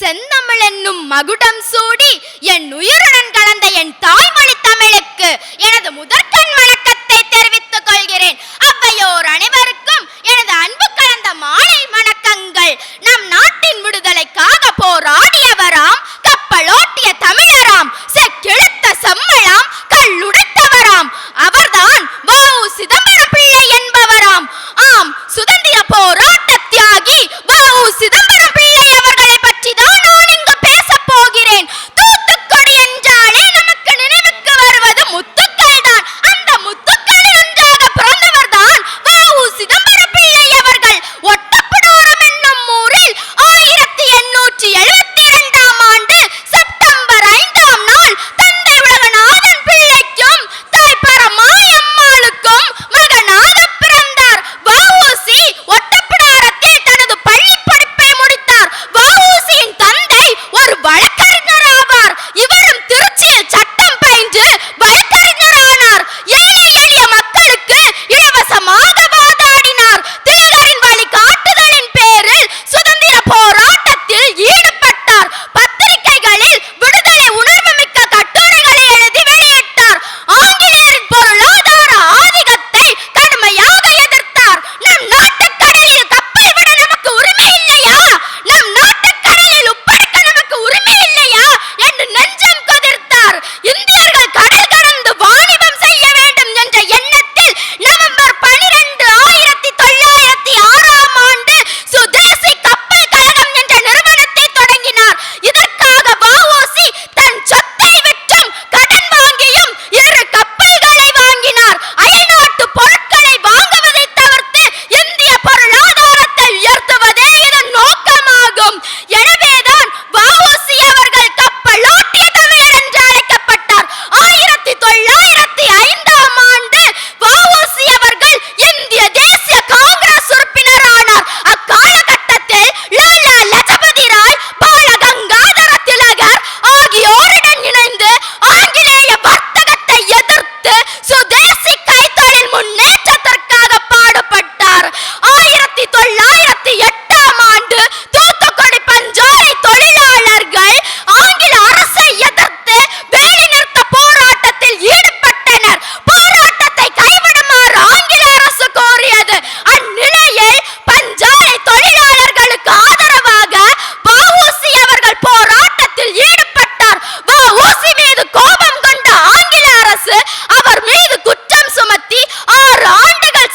செந்தமிழ் என்னும் மகுடம் சூடி என் உயிருடன் கலந்த என் தாய்மொழி தமிழுக்கு எனது முதற்கண் வணக்கத்தை தெரிவித்துக் கொள்கிறேன். அவ்வையோர் அனைவருக்கும் எனது அன்பு கலந்த மாலை வணக்கங்கள். நம் நாட்டின் விடுதலைக்காக போராடியவராம் கப்பலோட்டிய தமிழராம் செக்கிழுத்த செம்மலாம் கல்லுடைத்தவராம். அவர்தான் வாவு சிதம்பரம்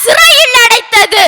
சிறையில் அடைத்தது.